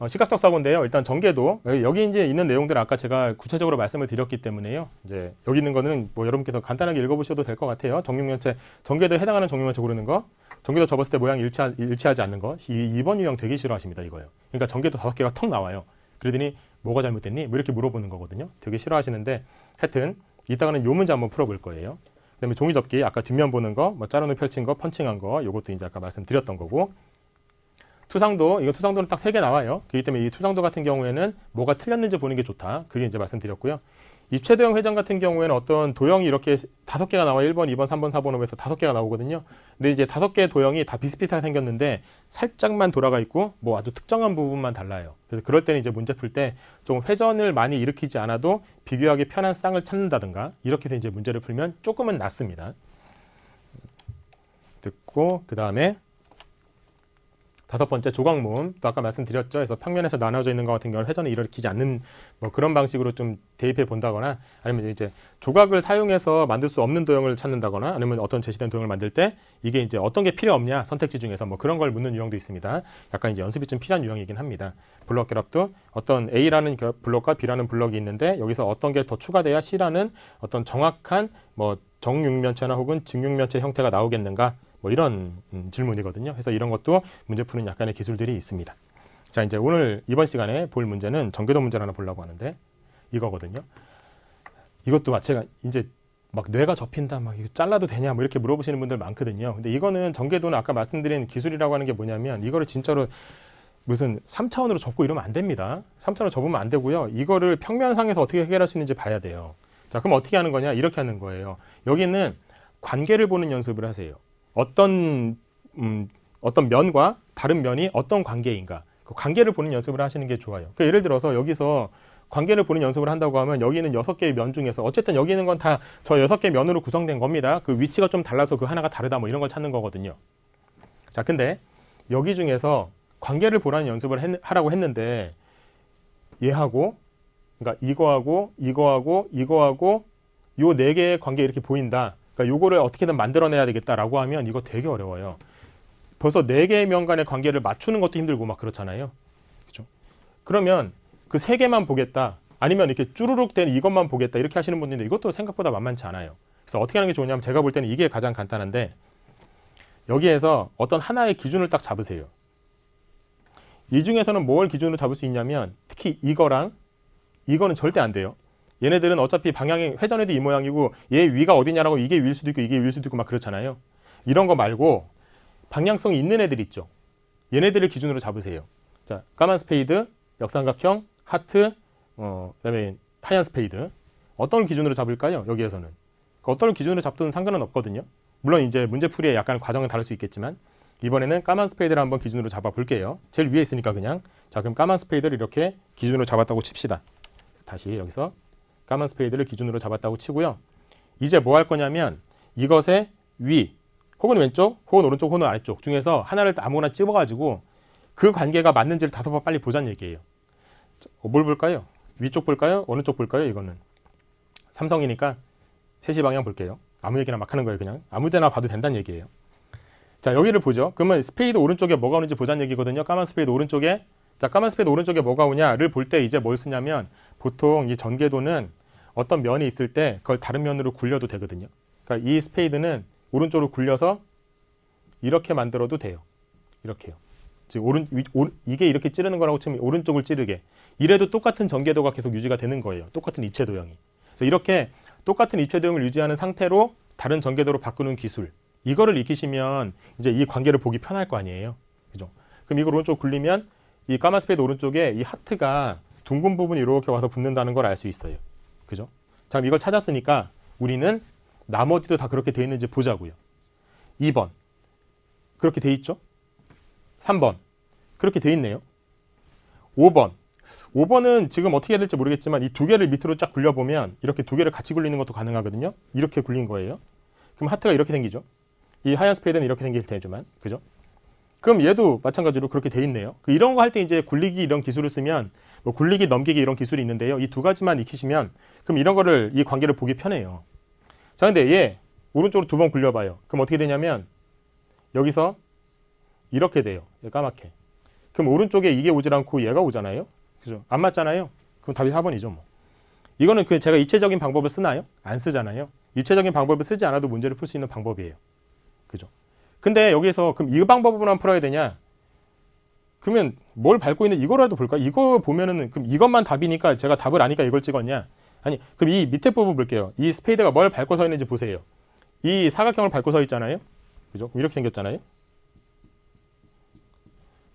어, 시각적 사고인데요. 일단 전개도 여기 이제 있는 내용들 아까 제가 구체적으로 말씀을 드렸기 때문에요. 이제 여기 있는 거는 뭐 여러분께서 간단하게 읽어보셔도 될 것 같아요. 정육면체 전개도에 해당하는 정육면체 고르는 거. 전개도 접었을 때 모양이 일치하, 일치하지 않는 거. 이 2번 유형 되게 싫어하십니다. 이거요. 그러니까 전개도 다섯 개가 턱 나와요. 그러더니 뭐가 잘못됐니? 뭐 이렇게 물어보는 거거든요. 되게 싫어하시는데 하여튼 이따가는 요 문제 한번 풀어볼 거예요. 그다음에 종이 접기 아까 뒷면 보는 거, 뭐 자르는 펼친 거, 펀칭한 거, 요것도 이제 아까 말씀드렸던 거고 투상도 이거 투상도는 딱 세 개 나와요. 그렇기 때문에 이 투상도 같은 경우에는 뭐가 틀렸는지 보는 게 좋다. 그게 이제 말씀드렸고요. 입체도형 회전 같은 경우에는 어떤 도형이 이렇게 다섯 개가 나와 요 1번, 2번, 3번, 4번, 5번에서 다섯 개가 나오거든요. 근데 이제 다섯 개의 도형이 다 비슷비슷하게 생겼는데 살짝만 돌아가 있고 뭐 아주 특정한 부분만 달라요. 그래서 그럴 때는 이제 문제 풀 때 좀 회전을 많이 일으키지 않아도 비교하기 편한 쌍을 찾는다든가 이렇게 해서 이제 문제를 풀면 조금은 낫습니다. 듣고 그 다음에 다섯 번째 조각 모음 또 아까 말씀드렸죠. 그래서 평면에서 나눠져 있는 것 같은 경우는 회전을 일으키지 않는 뭐 그런 방식으로 좀 대입해 본다거나 아니면 이제 조각을 사용해서 만들 수 없는 도형을 찾는다거나 아니면 어떤 제시된 도형을 만들 때 이게 이제 어떤 게 필요 없냐 선택지 중에서 뭐 그런 걸 묻는 유형도 있습니다. 약간 이제 연습이 좀 필요한 유형이긴 합니다. 블록 결합도 어떤 A라는 결- 블록과 B라는 블록이 있는데 여기서 어떤 게 더 추가돼야 C라는 어떤 정확한 뭐 정육면체나 혹은 직육면체 형태가 나오겠는가 뭐 이런 음, 질문이거든요. 그래서 이런 것도 문제 푸는 약간의 기술들이 있습니다. 자 이제 오늘 이번 시간에 볼 문제는 전개도 문제를 하나 보려고 하는데 이거거든요. 이것도 마찬가 이제 막 뇌가 접힌다 막 이거 잘라도 되냐 뭐 이렇게 물어보시는 분들 많거든요. 근데 이거는 전개도는 아까 말씀드린 기술이라고 하는 게 뭐냐면 이거를 진짜로 무슨 3차원으로 접고 이러면 안 됩니다. 3차원으로 접으면 안 되고요. 이거를 평면상에서 어떻게 해결할 수 있는지 봐야 돼요. 자, 그럼 어떻게 하는 거냐? 이렇게 하는 거예요. 여기는 관계를 보는 연습을 하세요. 어떤 음, 어떤 면과 다른 면이 어떤 관계인가? 그 관계를 보는 연습을 하시는 게 좋아요. 그러니까 예를 들어서 여기서 관계를 보는 연습을 한다고 하면 여기는 여섯 개의 면 중에서 어쨌든 여기 있는 건 다 저 여섯 개 면으로 구성된 겁니다. 그 위치가 좀 달라서 그 하나가 다르다 뭐 이런 걸 찾는 거거든요. 자, 근데 여기 중에서 관계를 보라는 연습을 했, 하라고 했는데 얘하고 그러니까 이거하고 이거하고 이거하고 요 네 개의 관계 이렇게 보인다. 그러니까 요거를 어떻게든 만들어내야 되겠다라고 하면 이거 되게 어려워요. 벌써 네 개의 면 간의 관계를 맞추는 것도 힘들고 막 그렇잖아요. 그죠? 그러면 그 세 개만 보겠다. 아니면 이렇게 쭈루룩 된 이것만 보겠다. 이렇게 하시는 분들인데 이것도 생각보다 만만치 않아요. 그래서 어떻게 하는 게 좋냐면 제가 볼 때는 이게 가장 간단한데 여기에서 어떤 하나의 기준을 딱 잡으세요. 이 중에서는 뭘 기준으로 잡을 수 있냐면 특히 이거랑 이거는 절대 안 돼요. 얘네들은 어차피 방향이 회전해도 이 모양이고 얘 위가 어디냐라고 이게 위일 수도 있고 이게 위일 수도 있고 막 그렇잖아요. 이런 거 말고 방향성이 있는 애들 있죠. 얘네들을 기준으로 잡으세요. 자, 까만 스페이드, 역삼각형, 하트, 어, 그다음에 하얀 스페이드. 어떤 기준으로 잡을까요? 여기에서는 그 어떤 기준으로 잡든 상관은 없거든요. 물론 이제 문제 풀이에 약간 과정은 다를 수 있겠지만 이번에는 까만 스페이드를 한번 기준으로 잡아 볼게요. 제일 위에 있으니까 그냥 자 그럼 까만 스페이드를 이렇게 기준으로 잡았다고 칩시다. 다시 여기서 까만 스페이드를 기준으로 잡았다고 치고요. 이제 뭐 할 거냐면 이것의 위 혹은 왼쪽 혹은 오른쪽 혹은 아래쪽 중에서 하나를 아무거나 집어가지고 그 관계가 맞는지를 다섯 번 빨리 보자는 얘기예요. 자, 어, 뭘 볼까요? 위쪽 볼까요? 어느 쪽 볼까요? 이거는 삼성이니까 3시 방향 볼게요. 아무 얘기나 막 하는 거예요, 그냥. 아무 데나 봐도 된다는 얘기예요. 자, 여기를 보죠. 그러면 스페이드 오른쪽에 뭐가 오는지 보자는 얘기거든요. 까만 스페이드 오른쪽에. 자, 까만 스페이드 오른쪽에 뭐가 오냐를 볼 때 이제 뭘 쓰냐면 보통 이 전개도는 어떤 면이 있을 때 그걸 다른 면으로 굴려도 되거든요. 그러니까 이 스페이드는 오른쪽으로 굴려서 이렇게 만들어도 돼요. 이렇게요. 즉 오른 위, 오, 이게 이렇게 찌르는 거라고 치면 오른쪽을 찌르게. 이래도 똑같은 전개도가 계속 유지가 되는 거예요. 똑같은 입체 도형이. 그래서 이렇게 똑같은 입체 도형을 유지하는 상태로 다른 전개도로 바꾸는 기술. 이거를 익히시면 이제 이 관계를 보기 편할 거 아니에요. 그죠? 그럼 이걸 오른쪽 굴리면 이 까만 스페이드 오른쪽에 이 하트가 둥근 부분이 이렇게 와서 붙는다는 걸 알 수 있어요. 그죠? 자, 이걸 찾았으니까 우리는 나머지도 다 그렇게 돼 있는지 보자고요. 2번. 그렇게 돼 있죠? 3번. 그렇게 돼 있네요. 5번. 5번은 지금 어떻게 해야 될지 모르겠지만 이 두 개를 밑으로 쫙 굴려보면 이렇게 두 개를 같이 굴리는 것도 가능하거든요. 이렇게 굴린 거예요. 그럼 하트가 이렇게 생기죠. 이 하얀 스페이드는 이렇게 생길 테지만, 그죠? 그럼 얘도 마찬가지로 그렇게 돼 있네요. 그 이런 거 할 때 이제 굴리기 이런 기술을 쓰면 뭐 굴리기 넘기기 이런 기술이 있는데요. 이 두 가지만 익히시면 그럼 이런 거를 이 관계를 보기 편해요. 자, 근데 얘 오른쪽으로 두 번 굴려봐요. 그럼 어떻게 되냐면 여기서 이렇게 돼요. 얘 까맣게. 그럼 오른쪽에 이게 오질 않고 얘가 오잖아요. 그죠? 안 맞잖아요. 그럼 답이 4번이죠, 뭐. 이거는 그 제가 입체적인 방법을 쓰나요? 안 쓰잖아요. 입체적인 방법을 쓰지 않아도 문제를 풀 수 있는 방법이에요. 그죠? 근데 여기서 그럼 이 방법으로만 풀어야 되냐? 그러면 뭘 밟고 있는 이거라도 볼까? 이거 보면은 그럼 이것만 답이니까 제가 답을 아니까 이걸 찍었냐? 아니, 그럼 이 밑에 부분 볼게요. 이 스페이드가 뭘 밟고 서 있는지 보세요. 이 사각형을 밟고 서 있잖아요. 그죠? 이렇게 생겼잖아요.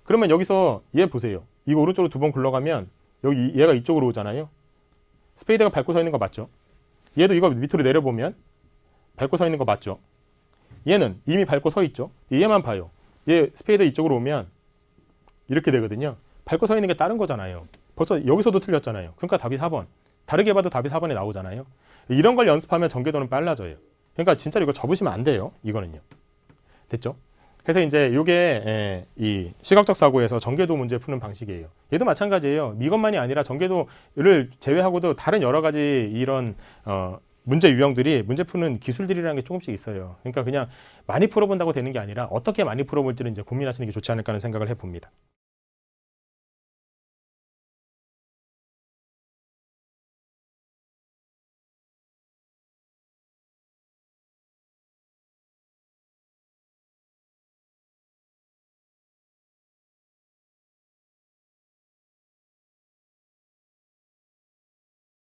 그러면 여기서 얘 보세요. 이거 오른쪽으로 두 번 굴러가면 여기 얘가 이쪽으로 오잖아요. 스페이드가 밟고 서 있는 거 맞죠? 얘도 이거 밑으로 내려보면 밟고 서 있는 거 맞죠? 얘는 이미 밟고 서 있죠? 얘만 봐요. 얘 스페이드 이쪽으로 오면 이렇게 되거든요. 밟고 서 있는 게 다른 거잖아요. 벌써 여기서도 틀렸잖아요. 그러니까 답이 4번. 다르게 봐도 답이 4번에 나오잖아요. 이런 걸 연습하면 전개도는 빨라져요. 그러니까 진짜로 이거 접으시면 안 돼요. 이거는요. 됐죠? 그래서 이제 이게 예, 이 시각적 사고에서 전개도 문제 푸는 방식이에요. 얘도 마찬가지예요. 이것만이 아니라 전개도를 제외하고도 다른 여러 가지 이런 어, 문제 유형들이 문제 푸는 기술들이라는 게 조금씩 있어요. 그러니까 그냥 많이 풀어본다고 되는 게 아니라 어떻게 많이 풀어볼지를 이제 고민하시는 게 좋지 않을까 하는 생각을 해봅니다.